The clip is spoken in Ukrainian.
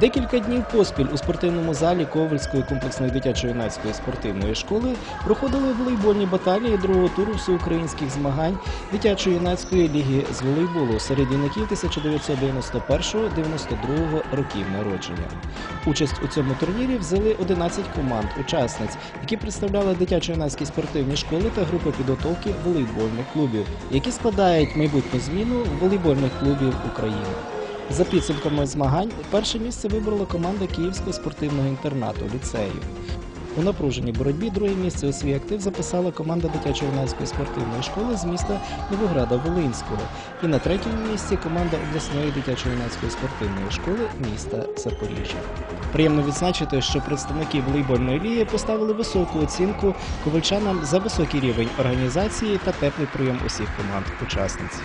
Декілька днів поспіль у спортивному залі Ковальської комплексної дитячо-юнацької спортивної школи проходили волейбольні баталії другого туру всеукраїнських змагань дитячо-юнацької ліги з волейболу серед юнаків 1991-92 років народження. Участь у цьому турнірі взяли 11 команд учасниць, які представляли дитячо-юнацькі спортивні школи та групи підготовки волейбольних клубів, які складають майбутню зміну волейбольних клубів України. За підсумками змагань, перше місце вибрала команда Київського спортивного інтернату ліцею. У напруженій боротьбі друге місце у свій актив записала команда дитячо-юнацької спортивної школи з міста Новограда Волинського. І на третьому місці команда обласної дитячо-юнацької спортивної школи міста Запоріжжя. Приємно відзначити, що представники волейбольної ліги поставили високу оцінку ковальчанам за високий рівень організації та теплий прийом усіх команд учасниць.